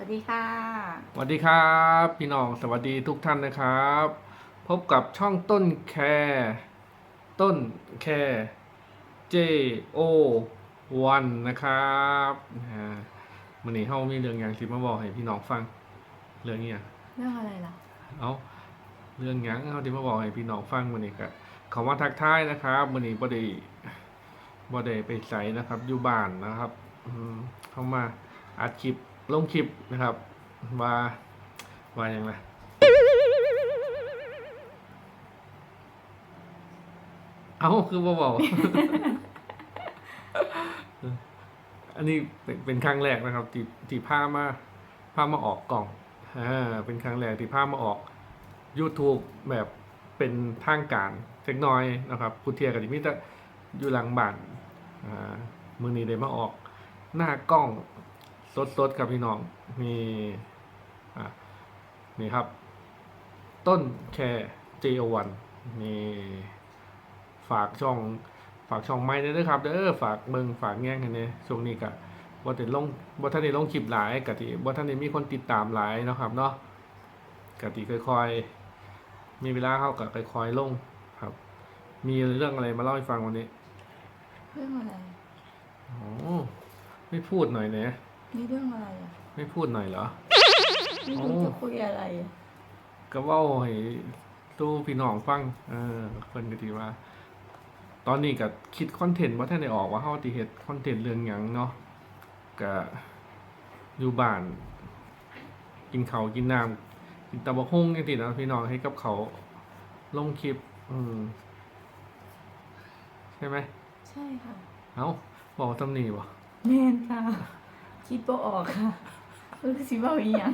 วัสดีค่ะ สวัสดีครับ พี่น้องสวัสดีทุกท่านนะครับ พบกับช่องต้นแคร์ต้นแคร์ J O 1นะครับอ่าวันนี้เฮามีเรื่องอย่างที่มาบอกให้พี่น้องฟัง เรื่องเนี้ยเรื่องอะไรล่ะ เอาเรื่องหยังเฮาที่มาบอกให้พี่น้องฟังวันนี้ก็เขามาทักทายนะครับวันนี้บ่ได้บ่ได้ไปใส่นะครับอยู่บ้านนะครับอืมเข้ามาอัดคลิป ลงคลิปนะครับว่าว่าอย่างไรเอาคือบ่บอกอันนี้เป็นครั้งแรกนะครับที่ที่พามาพามาออกกล่องอ่าเป็นครั้งแรกที่พามาออก YouTube แบบเป็นทางการเล็กน้อยนะครับผู้เทียกับทีมิตรอยู่หลังบ้านอ่ามือนี้ได้มาออก หน้ากล้อง สดๆครับพี่น้องนี่อะนี่ครับ ต้นแคร์ JO1 นี่ฝากช่องฝากช่องไม้ด้วยนะครับเด้อฝากเบิ่งฝากแง่งกันเนี่ยช่วงนี้ก็บ่ได้ลงบ่ทันได้ลงคลิปหลายกะทิบ่ทันได้มีคนติดตามหลายเนาะครับเนาะกะทิค่อยๆ มีเวลาเข้ากับค่อยๆลงครับ มีเรื่องอะไรมาเล่าให้ฟังวันนี้ เรื่องอะไรโอ้ไม่พูดหน่อยเนี่ย นี่เรื่องอะไรอะไม่พูดหน่อยเหรอ ไม่รู้โอ้จะคุยอะไรอะก็เว่าให้ตู้พี่น้องฟัง เออเพิ่นก็ทีว่า ตอนนี้ก็คิดคอนเทนต์ว่าท่านได้ออกว่าเฮาสิเฮ็ดคอนเทนต์เรื่องหยังเนาะก็อยู่บ้าน กินข้าวกินน้ำกินตะบะฮุ่งจังซี่นะพี่น้องให้กับเขาวลงคลิป อืมใช่ไหม ใช่ค่ะ เอ้าบอกตำหนิบ่แมนค่ะ คิดบ่ออกค่ะคือสิเว้าอีหยัง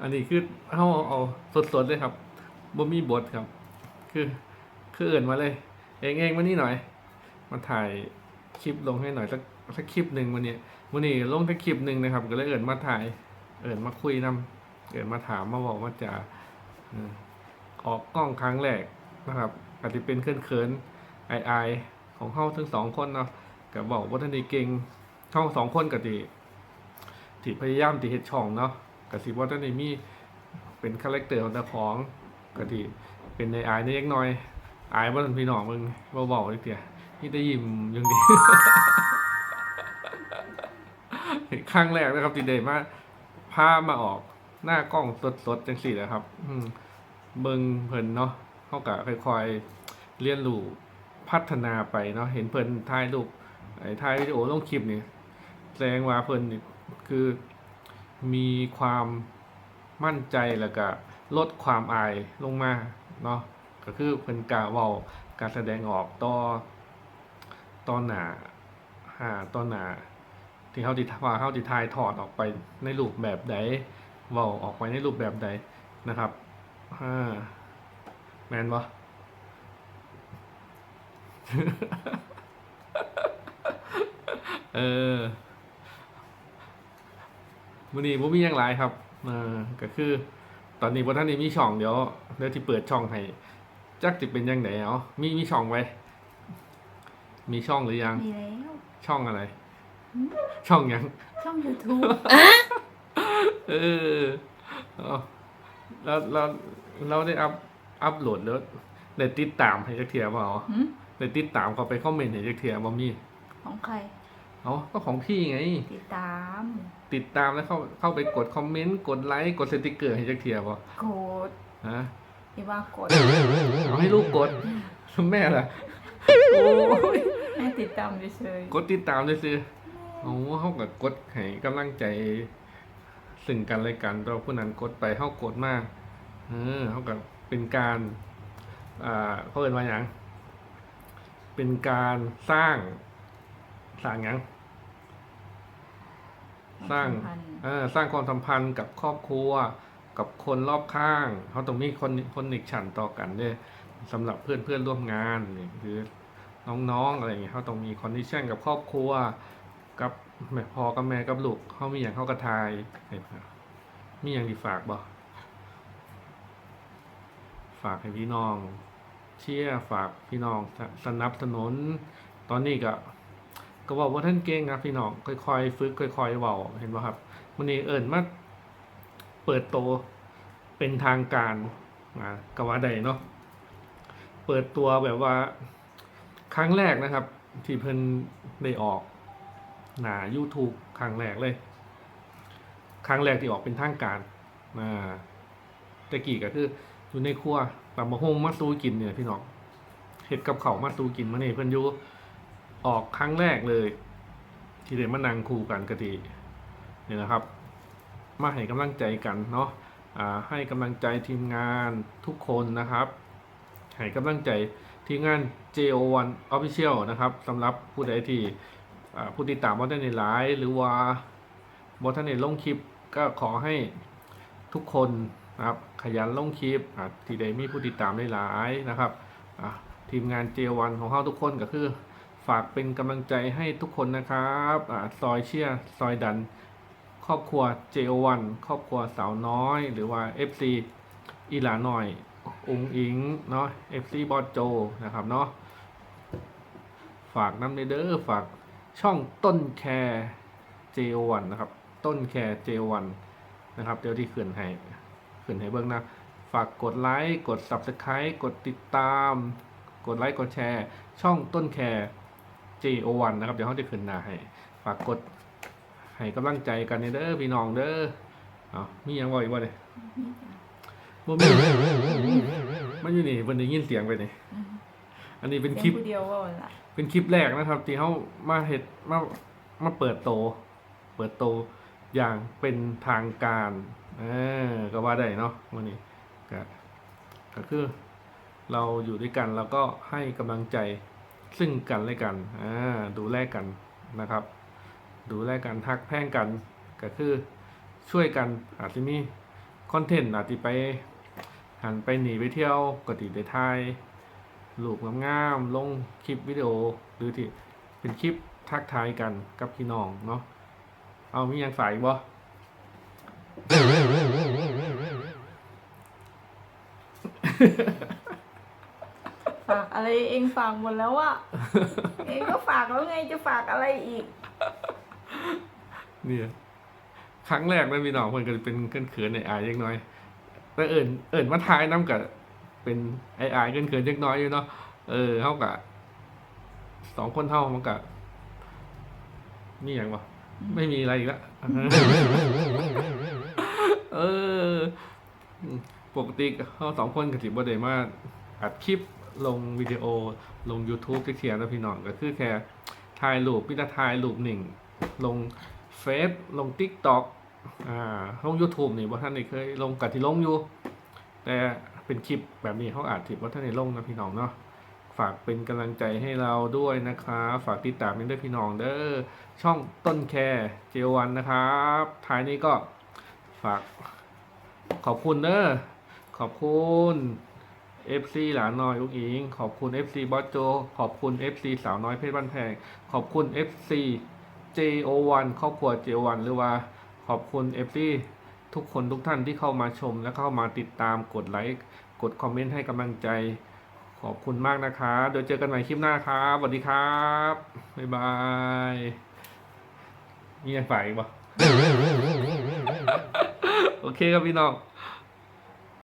อันนี้คือเฮาเอาสดๆเลยครับบ่มีบทครับ คือ คือเอิ่นมาเลย เองเองมานี่หน่อย มาถ่ายคลิปลงให้หน่อยสักสักคลิปหนึ่งวันนี้วันนี้ลงแค่คลิปหนึ่งนะครับ ก็เลยเอิ่นมาถ่าย เอิ่นมาคุยนำเอิ่นมาถามมาบอกว่าจะเอ่อออกกล้องครั้งแรกนะครับอาจจะเป็นเขินๆอายๆของเฮาทั้งสองคนเนาะ ก็บอกว่าท่านได้เก่งเฮาสองคนก็ที่ที่พยายามที่เฮ็ดช่องเนาะก็สิว่าท่านได้มีเป็นคาแรคเตอร์ของเจ้าของก็ที่เป็นในอายในเล็กน้อยอายว่าท่านพี่น้องมึงเบาๆนิดเดียนี่ได้ยิ้มยังดีครั้งแรกนะครับที่ได้มาพามาออกหน้ากล้องสดๆจังสี่นะครับ อืมเบิงเพิ่นเนาะเขากะค่อยๆเรียนรู้พัฒนาไปเนาะเห็นเพิ่นถ่ายรูป ไอ้ถ่ายวิดีโอลงคลิปนี่แสดงว่าเพิ่นนี่คือมีความมั่นใจแล้วก็ลดความอายลงมาเนาะก็คือเพิ่นกะเว้าการแสดงออกต่อต่อหน้าอ่าต่อหน้าที่เขาติดว่าเขาติทายถอดออกไปในรูปแบบใดเว้าออกไปในรูปแบบใดนะครับอ่าแมนบ่ เออมื้อนี้บ่มีหยังหลายครับเออก็คือ ตอนนี้บ่ทันได้มีช่องเดี๋ยวเดี๋ยวที่เปิดช่องให้จักสิเป็นจังไดเอ๋อมีมีช่องไว้ มีช่องหรือยัง มีแล้วช่องอะไร ช่องหยัง ช่อง YouTube เออเอาแล้วแล้วเราได้อัพอัพโหลดแล้วได้ติดตามให้จักเทียบ่เอาหืมได้ติดตามเขาไปคอมเมนต์ให้จักเทียบ่มีของใคร เอาก็ของพี่ไง ติดตามติดตามแล้วเข้าเข้าไปกดคอมเมนต์กดไลค์กดสติกเกอร์ให้จักเทียบ่โกดฮะที่ว่ากดเอาให้ลูกกดแม่ล่ะโอ้ยให้ติดตามเฉยกดติดตามเลยสิโอ้เฮาก็กดให้กำลังใจซึ่งกันและกันเราผู้นั้นกดไปเฮากดมาเออเฮาก็เป็นการอ่าเขาเอิ้นว่าหยังเป็นการสร้างสร้างหยังๆ สร้างพันธ์เออสร้างความสัมพันธ์กับครอบครัว กับคนรอบข้างเขาต้องมีคนคนอีกฉันต่อกันด้วยสำหรับเพื่อนเพื่อนร่วมงานนี่คือน้องๆอะไรอย่างเงี้ยเขาต้องมีคอนดิชันกับครอบครัว กับแม่พ่อกับแม่กับลูกเขามีอย่างเขากระทายให้มีอย่างที่ฝากบ่ฝากให้พี่น้อง เชียร์ฝากพี่น้องสสนับสนุนตอนนี้ก็ ก็บอกว่าท่านเก่งครับพี่น้องค่อยๆฝึกค่อยๆเว้าเห็นป่ะครับมันนี้เอิญมาเปิดโตวเป็นทางการนะกว่าใดเนาะเปิดตัวแบบว่าครั้งแรกนะครับ ที่เพิ่นได้ออกหนา YouTube ครั้งแรกเลย ครั้งแรกที่ออกเป็นทางการอ่าตะกี้ก็คืออยู่ในครัวแตำมะฮงมาสู้กินเนี่ยพี่น้องเห็ดกับเขามาสู้กินมาเนี่ยเพิ่นอยู่ ออกครั้งแรกเลย ที่ได้มานั่งคู่กันกะทีเนี่ยนะครับ มาให้กำลังใจกันเนาะให้กำลังใจทีมงานทุกคนนะครับให้กำลังใจทีมงาน JO1 Official นะครับสำหรับผู้ใดที่ผู้ติดตามบอท่านในไลฟ์หรือว่าบอท่านในลงคลิปก็ขอให้ทุกคนนะครับขยันลงคลิปที่ได้มีผู้ติดตามได้หลายนะครับทีมงาน JO1 ของเขาทุกคนก็คือ ฝากเป็นกำลังใจให้ทุกคนนะครับอซอยเชียซอยดัน ครอบครัว JO1 ครอบครัวสาวน้อย หรือว่า FC อีหลาหน่อยอุงอิงเนาะ FC บอสโจนะครับเนาะฝากน้ำในเด้อฝากช่องต้นแคร์ JO1 นะครับ ต้นแคร์ JO1 นะครับ เดี๋ยวที่ขึ้นให้ขึ้นให้เบิ่งนะฝากกดไลค์กด Subscribe กดติดตาม กดไลค์กดแชร์ ช่องต้นแคร์ JO1 นะครับ เดี๋ยวเขาจะขึ้นหน้าให้ ฝากกดให้กำลังใจกันเด้อพี่น้องเด้อเอามีหยังบ่อีกบ่เนี่ยบ่มีมันอยู่นี่เพิ่นได้ยินเสียงไปนี่อันนี้เป็นคเสีลิยงปผู้เดียวว่าละเป็นคลิปแรกนะครับ ที่เขามาเห็ดมามาเปิดโต เปิดโตอย่างเป็นทางการเออก็ว่าได้เนาะวันนี้ก็ก็คือเราอยู่ด้วยกันแล้วก็ให้กำลังใจ ซึ่งกันและกันอ่าดูแลกันนะครับ ดูแลกันทักแพ่งกันก็คือช่วยกันอาจจะมีคอนเทนต์อาจจะไปหันไปหนีไปเที่ยวกติได้ทายรูปงามๆลงคลิปวิดีโอหรือที่เป็นคลิปทักทายกันกับพี่น้องเนาะเอามียังฝ่ายบ่ฝากอะไรเองฝากหมดแล้วอะเองก็ฝากแล้วไงจะฝากอะไรอีก เนี่ย ครั้งแรกนั้นพี่น้องเพิ่นก็เป็นเขินๆในอายเล็กน้อยแต่เอิ่นเอิ่นมาทายน้ำกับเป็นไออายเขินๆเล็กน้อยอยู่เนาะเออเท่ากับสองคนเท่ามันกับนี่อย่างวะไม่มีอะไรอีกละเออ ปกติเขาสองคนกับสิบ่ได้มาอัดคลิป ลงวิดีโอลง YouTube เทียๆนะพี่น้องก็คือแค่ถ่ายรูปพี่จะถ่ายรูปหนึ่ง ลงเฟซลง Tik t o อกอ่าลง YouTube นี่ว่าท่านได้เคยลงกับที่ลงอยู่ แต่เป็นคลิปแบบนี้เขาอาจถิว่าท่านได้ลงนะพี่น้องเนาะฝากเป็นกำลังใจให้เราด้วยนะคะ ฝากติดตามด้วยพี่น้องเด้อช่องต้นแคร์เจวันนะครับท้ายนี้ก็ฝากขอบคุณเด้อขอบคุณ FC หลานน้อยอุ้งอิง ขอบคุณ FC บอสโจ ขอบคุณ FC สาวน้อยเพชรบ้านแพง ขอบคุณ FC JO1 ครอบครัว JO1 หรือว่า ขอบคุณ FC ทุกคนทุกท่านที่เข้ามาชมและเข้ามาติดตามกดไลค์ กดคอมเมนต์ให้กำลังใจ ขอบคุณมากนะคะเดี๋ยวเจอกันใหม่คลิปหน้าครับสวัสดีครับ บ๊ายบายมีอย่างฝ่ายอีกบ่โอเคครับพี่น้อง